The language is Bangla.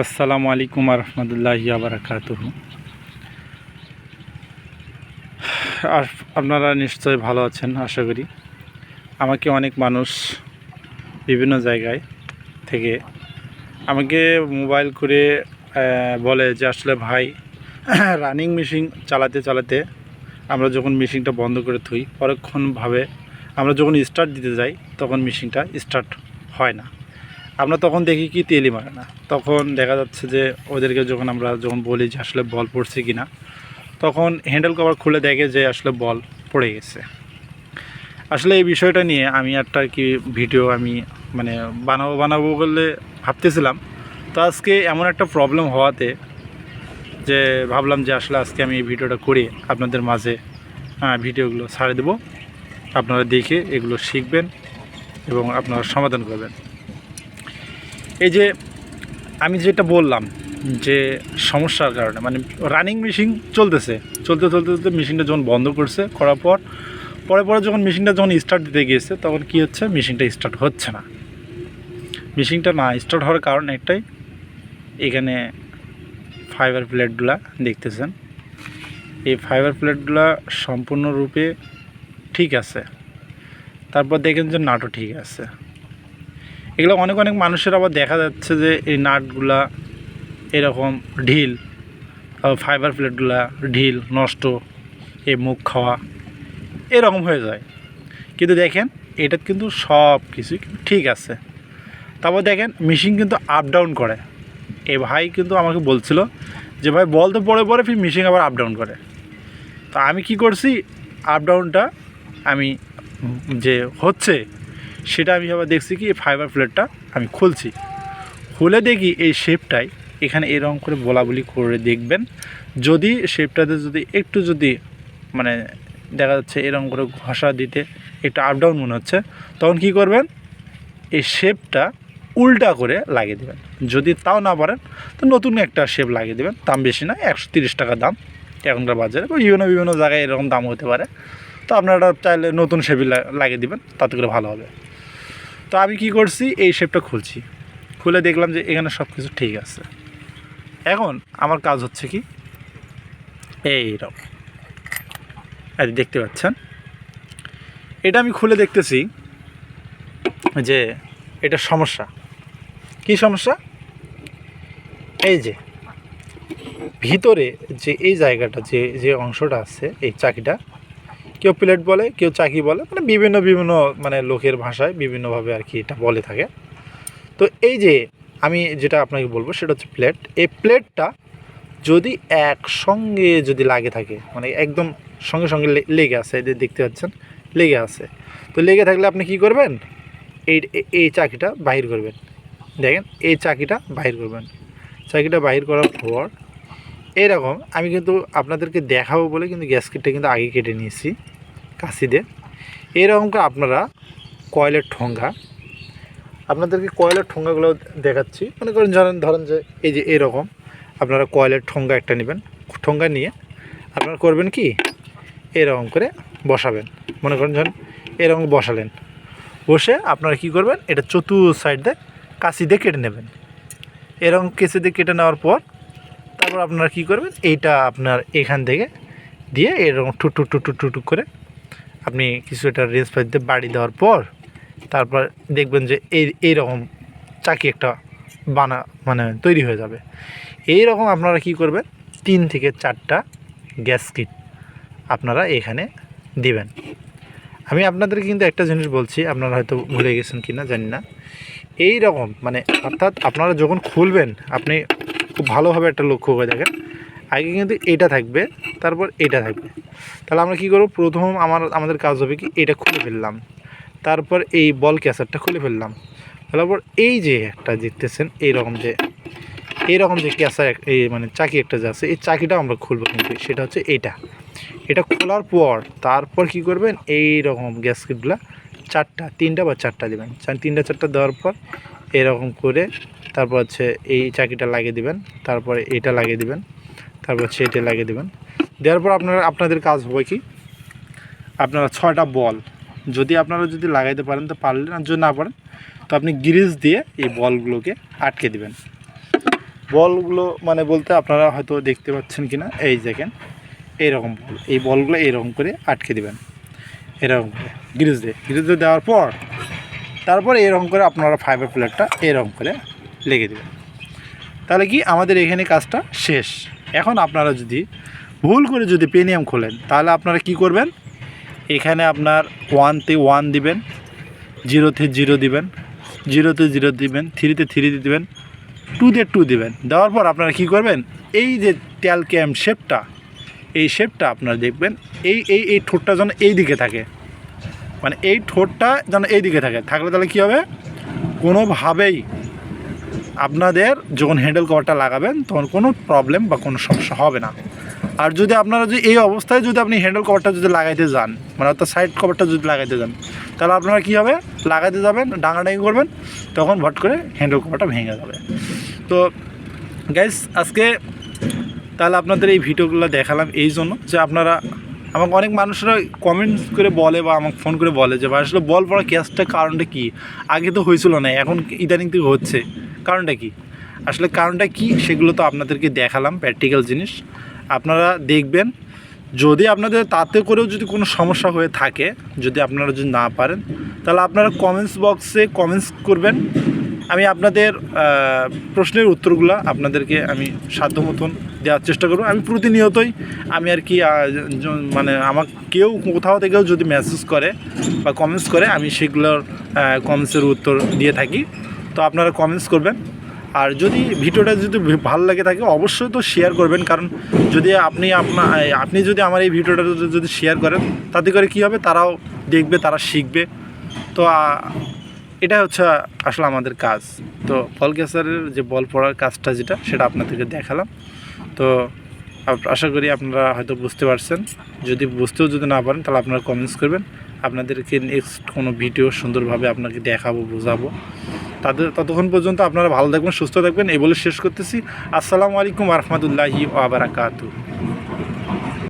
আসসালামু আলাইকুম রহমতুল্লাহি আবরাকাত আপনারা নিশ্চয়ই ভালো আছেন, আশা করি। আমাকে অনেক মানুষ বিভিন্ন জায়গায় থেকে আমাকে মোবাইল করে বলে যে আসলে ভাই, রানিং মেশিন চালাতে চালাতে আমরা যখন মেশিনটা বন্ধ করে থুই, পরক্ষণভাবে আমরা যখন স্টার্ট দিতে যাই, তখন মেশিনটা স্টার্ট হয় না। আমরা তখন দেখি কি তেলই মারে না। তখন দেখা যাচ্ছে যে ওদেরকে যখন আমরা যখন বলি যে আসলে বল পড়ছে কি না তখন হ্যান্ডেল কভার খুলে দেখে যে আসলে বল পড়ে গেছে। আসলে এই বিষয়টা নিয়ে আমি একটা কি ভিডিও আমি মানে বানাবো বানাবো বলে ভাবতেছিলাম। তো আজকে এমন একটা প্রবলেম হওয়াতে যে ভাবলাম যে আসলে আজকে আমি এই ভিডিওটা করে আপনাদের মাঝে ভিডিওগুলো ছাড়ে দেবো। আপনারা দেখে এগুলো শিখবেন এবং আপনারা সমাধান করবেন। এই যে আমি যেটা বললাম যে সমস্যার কারণে মানে রানিং মেশিন চলতেছে, চলতে চলতে চলতে মেশিনটা যখন বন্ধ করছে, করার পর, পরে পরে যখন মেশিনটা যখন স্টার্ট দিতে গিয়েছে, তখন কি হচ্ছে? মেশিনটা স্টার্ট হচ্ছে না। মেশিনটা না স্টার্ট হওয়ার কারণ একটাই, এখানে ফাইবার প্লেটগুলা দেখতেছেন। এই ফাইবার প্লেটগুলা সম্পূর্ণরূপে ঠিক আছে। তারপর দেখেন যে নাটও ঠিক আছে। এগুলো অনেক অনেক মানুষের আবার দেখা যাচ্ছে যে এই নাটগুলা এরকম ঢিল ফাইবার প্লেটগুলা ঢিল, নষ্ট এই মুখ খাওয়া, এরকম হয়ে যায়। কিন্তু দেখেন এটা কিন্তু সব কিছুই ঠিক আছে। তারপর দেখেন মেশিন কিন্তু আপ ডাউন করে। এ ভাই কিন্তু আমাকে বলছিল যে, ভাই, বল তো পরে পরে ফির মেশিন আবার আপ ডাউন করে। তো আমি কি করছি? আপ ডাউনটা আমি যে হচ্ছে সেটা আমি আবার দেখছি কি, এই ফাইবার প্লেটটা আমি খুলছি। খুলে দেখি এই শেপটাই এখানে এরকম করে বলা বলি করে দেখবেন। যদি শেপটাতে যদি একটু যদি মানে দেখা যাচ্ছে এরকম করে ঘষা দিতে একটু আপ ডাউন মনে হচ্ছে, তখন কি করবেন? এই শেপটা উল্টা করে লাগিয়ে দেবেন। যদি তাও না পারেন, তো নতুন একটা শেপ লাগিয়ে দেবেন। দাম বেশি না, একশো তিরিশ টাকা দাম। এখনকার বাজারে বা বিভিন্ন বিভিন্ন জায়গায় এরকম দাম হতে পারে। তো আপনারা চাইলে নতুন শেপই লাগিয়ে দেবেন, তাতে করে ভালো হবে। তো আমি কি করছি? এই শেপটা খুলছি। খুলে দেখলাম যে এখানে সব কিছু ঠিক আছে। এখন আমার কাজ হচ্ছে কি? এইরকম এই যে দেখতে পাচ্ছেন? এটা আমি খুলে দেখতেছি যে এটা সমস্যা। কি সমস্যা? এই যে ভিতরে যে এই জায়গাটা, যে যে অংশটা আছে, এই চাকিটা কেউ প্লেট বলে, কেউ চাকি বলে মানে বিভিন্ন বিভিন্ন মানে লোকের ভাষায় বিভিন্নভাবে আর কি এটা বলে থাকে। তো এই যে আমি যেটা আপনাকে বলব সেটা হচ্ছে প্লেট। এই প্লেটটা যদি একসঙ্গে যদি লাগে থাকে মানে একদম সঙ্গে সঙ্গে লেগে আছে এদের দেখতে পাচ্ছেন, লেগে আছে। তো লেগে থাকলে আপনি কি করবেন? এই এই- এই চাকিটা বাহির করবেন। দেখেন, এই চাকিটা বাহির করবেন। চাকিটা বাহির করার পর, এরকম আমি কিন্তু আপনাদেরকে দেখাবো বলে কিন্তু গ্যাসকেটটা কিন্তু আগে কেটে নিয়েছি। কাশি দিয়ে এরকম করে আপনারা কয়লের ঠোঙ্গা আপনাদেরকে কয়লের ঠোঙ্গাগুলো দেখাচ্ছি। মনে করেন ধরেন ধরেন যে এই যে এরকম, আপনারা কয়লের ঠোঙ্গা একটা নেবেন ঠোঙ্গা নিয়ে আপনারা করবেন কি? এরকম করে বসাবেন। মনে করেন যখন এরকম বসালেন। বসে আপনারা কি করবেন? এটা চতুর সাইড দিয়ে কাশি দিয়ে কেটে নেবেন। এরকম কেসে দিয়ে কেটে নেওয়ার পর তারপর আপনারা কি করবেন? এইটা আপনার এখান থেকে দিয়ে এরকম টুক টুক টুক করে আপনি কিছু একটা রেস দিয়ে বাড়ি দেওয়ার পর তারপর দেখবেন যে এই, এইরকম চাকি একটা বানা মানে তৈরি হয়ে যাবে। এই রকম আপনারা কি করবেন? তিন থেকে চারটা গ্যাস কিট আপনারা এখানে দিবেন। আমি আপনাদেরকে কিন্তু একটা জিনিস বলছি, আপনারা হয়তো ভুলে গেছেন কি না জানি না। এই রকম মানে অর্থাৎ আপনারা যখন খুলবেন, আপনি খুব ভালোভাবে একটা লক্ষ্য করে দেখেন আগে কিন্তু এটা থাকবে, তারপর এটা থাকবে। তাহলে আমরা কি করব? প্রথম আমার, আমাদের কাজ হবে কি, এটা খুলে ফেললাম। তারপর এই বল ক্যাসারটা খুলে ফেললাম। তারপর এই যে একটা দেখতেছেন এইরকম যে এইরকম যে ক্যাসার এই মানে চাকি একটা যে আছে, এই চাকিটাও আমরা খুলবো কিন্তু, সেটা হচ্ছে এইটা এটা খোলার পর, তারপর কি করবেন? এই রকম গ্যাসকেটগুলো চারটা, তিনটা বা চারটা দেবেন। তিনটা, চারটা দেওয়ার পর এরকম করে, তারপর হচ্ছে এই চাকিটা লাগিয়ে দিবেন, তারপরে এইটা লাগিয়ে দিবেন। তারপর এটা লাগিয়ে দেবেন। দেওয়ার পর আপনারা, আপনাদের কাজ হবে কি? আপনারা ছয়টা বল, যদি আপনারা যদি লাগাইতে পারেন তো পারলেন আর যদি না পারেন, তো আপনি গ্রিজ দিয়ে এই বলগুলোকে আটকে দিবেন। বলগুলো মানে বলতে আপনারা হয়তো দেখতে পাচ্ছেন কি না এই দেখেন, এইরকম বল, এই বলগুলো এইরকম করে আটকে দেবেন। এরকম করে, গ্রিজ দিয়ে গ্রিজ দিয়ে দেওয়ার পর, তারপরে এরকম করে আপনারা ফাইবার প্লেটটা এরকম করে লেগে দেবেন। তাহলে কি আমাদের এখানে কাজটা শেষ? এখন আপনারা যদি ভুল করে যদি পেনিয়াম খোলেন, তাহলে আপনারা কি করবেন? এখানে আপনার ওয়ানতে ওয়ান দিবেন জিরোতে জিরো দিবেন জিরোতে জিরো দিবেন থ্রিতে থ্রি দিবেন টুতে টু দিবেন। দেওয়ার পর আপনারা কি করবেন? এই যে ট্যাল ক্যাম শেপটা এই শেপটা আপনারা দেখবেন, এই এই এই ঠোঁটটা যেন এই দিকে থাকে। মানে এই ঠোঁটটা যেন এই দিকে থাকে। থাকলে তাহলে কী হবে? কোনোভাবেই আপনাদের যখন হ্যান্ডেল কভারটা লাগাবেন, তখন কোনো প্রবলেম বা কোনো সমস্যা হবে না। আর যদি আপনারা যদি এই অবস্থায় যদি আপনি হ্যান্ডেল কভারটা যদি লাগাইতে যান মানে অর্থাৎ সাইড কভারটা যদি লাগাইতে যান, তাহলে আপনারা কী হবে? লাগাইতে যাবেন ডাঙাডাঙি করবেন, তখন ভট করে হ্যান্ডেল কভারটা ভেঙে যাবে। তো গাইস আজকে তাহলে আপনাদের এই ভিডিওগুলো দেখালাম এই জন্য যে আপনারা, আমাকে অনেক মানুষরা কমেন্টস করে বলে বা আমাকে ফোন করে বলে যে আসলে বল পড়া ক্যাশটা কারণটা কি? আগে তো হয়েছিল না, এখন ইদানিং থেকে হচ্ছে? কারণটা কি? আসলে কারণটা কি সেগুলো তো আপনাদেরকে দেখালাম প্র্যাকটিক্যাল জিনিস। আপনারা দেখবেন, যদি আপনাদের তাতে করেও যদি কোনো সমস্যা হয়ে থাকে, যদি আপনারা যদি না পারেন, তাহলে আপনারা কমেন্টস বক্সে কমেন্টস করবেন। আমি আপনাদের প্রশ্নের উত্তরগুলো আপনাদেরকে আমি সাধ্য মতন দেওয়ার চেষ্টা করব। আমি প্রতিনিয়তই, আমি আর কি মানে আমার কেউ কোথাও থেকেও যদি মেসেজ করে বা কমেন্টস করে, আমি সেগুলোর কমেন্টসের উত্তর দিয়ে থাকি। তো আপনারা কমেন্টস করবেন। আর যদি ভিডিওটা যদি ভালো লাগে থাকে, অবশ্যই তো শেয়ার করবেন। কারণ যদি আপনি আপনার আপনি যদি আমার এই ভিডিওটা যদি- শেয়ার করেন, তাতে করে কী হবে? তারাও দেখবে, তারা শিখবে। তো এটা হচ্ছে আসলে আমাদের কাজ। তো বল ক্যাসারের যে বল পড়ার কাজটা যেটা, সেটা আপনাদেরকে দেখালাম। তো আশা করি আপনারা হয়তো বুঝতে পারছেন। যদি বুঝতেও যদি না পারেন, তাহলে আপনারা কমেন্টস করবেন। আপনাদেরকে নেক্সট কোনো ভিডিও সুন্দরভাবে আপনাকে দেখাবো, বোঝাবো। তাদের ততক্ষণ পর্যন্ত আপনারা ভালো থাকবেন, সুস্থ থাকবেন, এই বলে শেষ করতেছি। আসসালামু আলাইকুম রহমতুল্লাহি আবরাকাতু